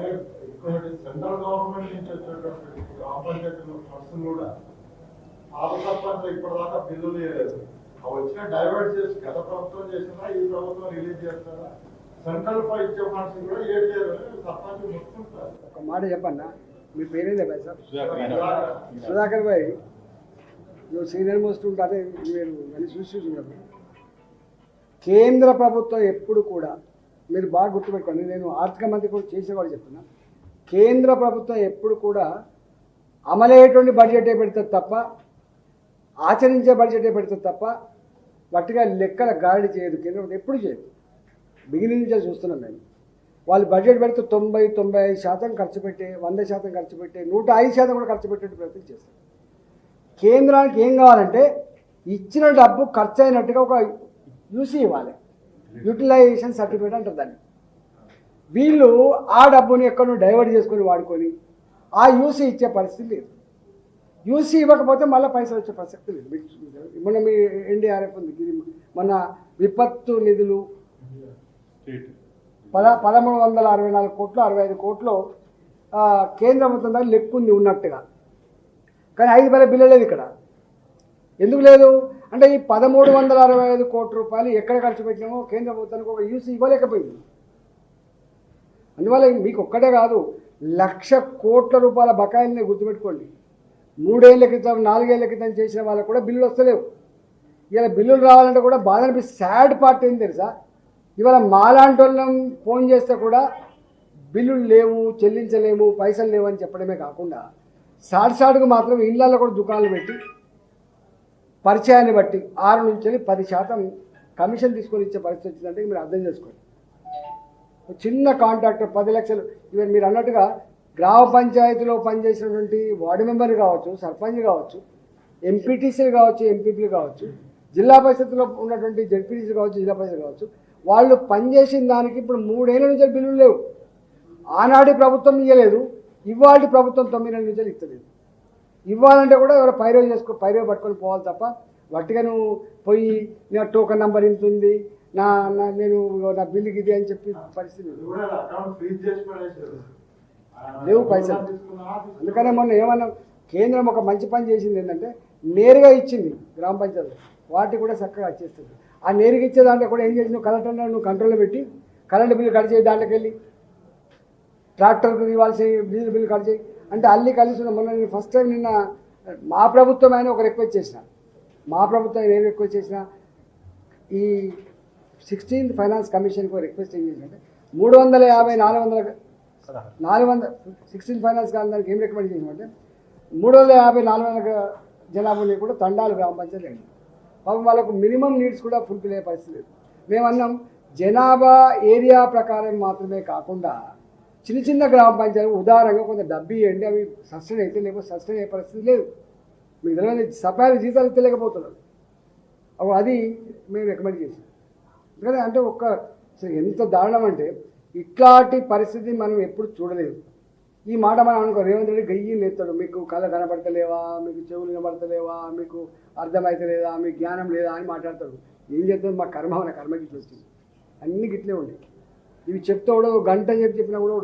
Central government నుంచి వచ్చేటటువంటి గ్రామ పంచాయతీల ఫండ్స్ కూడా సర్పంచ్ ఇప్పటిదాకా బిల్లులు వేయలేదు అవి వచ్చిన డైవర్ట్ చేసి గత ప్రభుత్వం చేసినా ఈ ప్రభుత్వం రిలీజ్ చేస్తారా? సెంట్రల్ ఫైవ్ ఇచ్చే ఫండ్స్ కూడా ఏడు చేయలేదు సర్పంచ్ ముట్టుకుంటారు ఒక మాట చెప్పన్నా? మీ పేరేందే భాయ్ సార్? సుధాకర్. భాయ్ నువ్వు సీనియర్ మోస్ట్ ఉంటారే మీరు అని చూసి చూసినప్పుడు కేంద్ర ప్రభుత్వం ఎప్పుడు కూడా మీరు బాగా గుర్తుపెట్టుకోండి నేను ఆర్థిక మంత్రి కూడా చేసేవాళ్ళు చెప్తున్నా. కేంద్ర ప్రభుత్వం ఎప్పుడు కూడా అమలయ్యేటువంటి బడ్జెటే పెడుతుంది తప్ప ఆచరించే బడ్జెటే పెడుతుంది తప్ప వట్టిగా లెక్కల గాడి చేయదు కేంద్ర ప్రభుత్వం ఎప్పుడు చేయదు. బిగినింగ్ నుంచే చూస్తున్నాం మేము వాళ్ళు బడ్జెట్ పెడితే తొంభై తొంభై ఐదు శాతం ఖర్చు పెట్టే వంద శాతం ఖర్చు పెట్టే నూట ఐదు శాతం కూడా ఖర్చు పెట్టే ప్రయత్నం చేస్తారు. కేంద్రానికి ఏం కావాలంటే ఇచ్చిన డబ్బు ఖర్చు అయినట్టుగా ఒక యూసీ ఇవ్వాలి. యూటిలైజేషన్ సర్టిఫికేట్ అంటారు దాన్ని. వీళ్ళు ఆ డబ్బుని ఎక్కడో డైవర్ట్ చేసుకొని వాడుకొని ఆ యూసీ ఇచ్చే పరిస్థితి లేదు. యూసీ ఇవ్వకపోతే మళ్ళీ పైసలు వచ్చే ప్రసక్తి లేదు. మీకు మొన్న మీ ఎన్డీఆర్ఎఫ్ ఉంది ఇది మన విపత్తు నిధులు పద పదమూడు వందల అరవై నాలుగు కోట్లు అరవై ఐదు కోట్లు కేంద్ర ప్రభుత్వం దగ్గర లెక్కుంది ఉన్నట్టుగా. కానీ ఐదు వేల బిల్లు లేదు ఇక్కడ. ఎందుకు లేదు? అంటే ఈ పదమూడు వందల అరవై ఐదు కోట్ల రూపాయలు ఎక్కడ ఖర్చు పెట్టినామో కేంద్ర ప్రభుత్వానికి ఒక యూసీ ఇవ్వలేకపోయింది. అందువల్ల మీకు ఒక్కటే కాదు లక్ష కోట్ల రూపాయల బకాయిల్ని గుర్తుపెట్టుకోండి. మూడేళ్ళ క్రితం నాలుగేళ్ళ క్రితం చేసిన వాళ్ళకు కూడా బిల్లులు వస్తలేవు. ఇలా బిల్లులు రావాలంటే కూడా బాధ అనిపిస్తుంది. సాడ్ పార్ట్ ఏం తెలుసా? ఇవాళ మాలాంటి వాళ్ళం ఫోన్ చేస్తే కూడా బిల్లులు లేవు చెల్లించలేము పైసలు లేవు అని చెప్పడమే కాకుండా సాడ్ సాడుకు మాత్రం ఇళ్ళల్లో కూడా దుకాణాలు పెట్టి పరిచయాన్ని బట్టి ఆరు నుంచి పది శాతం కమిషన్ తీసుకొని ఇచ్చే పరిస్థితి వచ్చిందంటే మీరు అర్థం చేసుకోండి. చిన్న కాంట్రాక్టర్ పది లక్షలు ఇవన్నీ మీరు అన్నట్టుగా గ్రామ పంచాయతీలో పనిచేసినటువంటి వార్డు మెంబర్ కావచ్చు సర్పంచ్ కావచ్చు ఎంపీటీసీలు కావచ్చు ఎంపీపీలు కావచ్చు జిల్లా పరిషత్లో ఉన్నటువంటి జడ్పీటీసీ కావచ్చు జిల్లా పరిషత్ కావచ్చు వాళ్ళు పనిచేసిన దానికి ఇప్పుడు మూడేళ్ళ నుంచి బిల్లులు లేవు. ఆనాటి ప్రభుత్వం ఇవ్వలేదు ఇవాళ ప్రభుత్వం తొమ్మిది నెలల నుంచి ఇస్తలేదు. ఇవ్వాలంటే కూడా ఎవరో పైరో చేసుకో పైరో పట్టుకొని పోవాలి తప్ప వట్టిగా నువ్వు పోయి నా టోకన్ నంబర్ ఇంత ఉంది నా నా నేను నా బిల్లుకి ఇది అని చెప్పి పరిస్థితి లేవు పైసలు. అందుకనే మొన్న ఏమన్నా కేంద్రం ఒక మంచి పని చేసింది ఏంటంటే నేరుగా ఇచ్చింది గ్రామ పంచాయతీ. వాటి కూడా చక్కగా వచ్చేస్తుంది ఆ నేరుగా ఇచ్చే దాంట్లో కూడా ఏం చేసి నువ్వు కలెక్టర్ నువ్వు కంట్రోల్లో పెట్టి కరెంటు బిల్లు కట్ చేయి దాంట్లోకి వెళ్ళి. ట్రాక్టర్కి ఇవ్వాల్సిన డీజిల్ బిల్లు కట్ చేయి. అంటే అల్లి కలిసి ఉన్న- మొన్న నేను ఫస్ట్ టైం నిన్న మా ప్రభుత్వం అయినా ఒక రిక్వెస్ట్ చేసిన. మా ప్రభుత్వం ఏం రిక్వెస్ట్ చేసిన? ఈ సిక్స్టీన్త్ ఫైనాన్స్ కమిషన్కి ఒక రిక్వెస్ట్ ఏం చేసిందంటే మూడు వందల యాభై నాలుగు వందల నాలుగు వందల సిక్స్టీన్ ఫైనాన్స్ కానీ దానికి ఏం రికమెండ్ చేసినామంటే మూడు వందల యాభై నాలుగు వందల జనాభాని కూడా తండాలు గ్రామ పంచాయతీ అండి పాపం వాళ్ళకు మినిమం నీడ్స్ కూడా ఫుల్ఫిల్ అయ్యే పరిస్థితి లేదు. మేము అన్నాం జనాభా ఏరియా ప్రకారం మాత్రమే కాకుండా చిన్న చిన్న గ్రామ పంచాయతీ ఉదాహరణగా కొంత డబ్బు ఇవ్వండి అవి సస్టైన్ అయితే లేకపోతే సస్టైన్ అయ్యే పరిస్థితి లేదు. మీకు తెలియదు సఫారీ జీతాలు తెలియకపోతున్నారు అవి అది మేము రికమెండ్ చేసాం ఎందుకంటే అంటే ఒక్క ఎంత దారుణం అంటే ఇట్లాంటి పరిస్థితి మనం ఎప్పుడు చూడలేదు. ఈ మాట మనం అనుకో రేవంత్ రెడ్డి గయ్యి లేస్తాడు మీకు కళ్ళ కనబడతలేవా మీకు చెవులు కనబడతలేవా మీకు అర్థమైతలేదా మీకు జ్ఞానం లేదా అని మాట్లాడతాడు. ఏం చేద్దాం? మా కర్మ మన కర్మకి ఇట్లా వచ్చింది అన్ని గిట్లే ఉండేవి ఇవి చెప్తే కూడా గంట చెప్పి చెప్పినా కూడా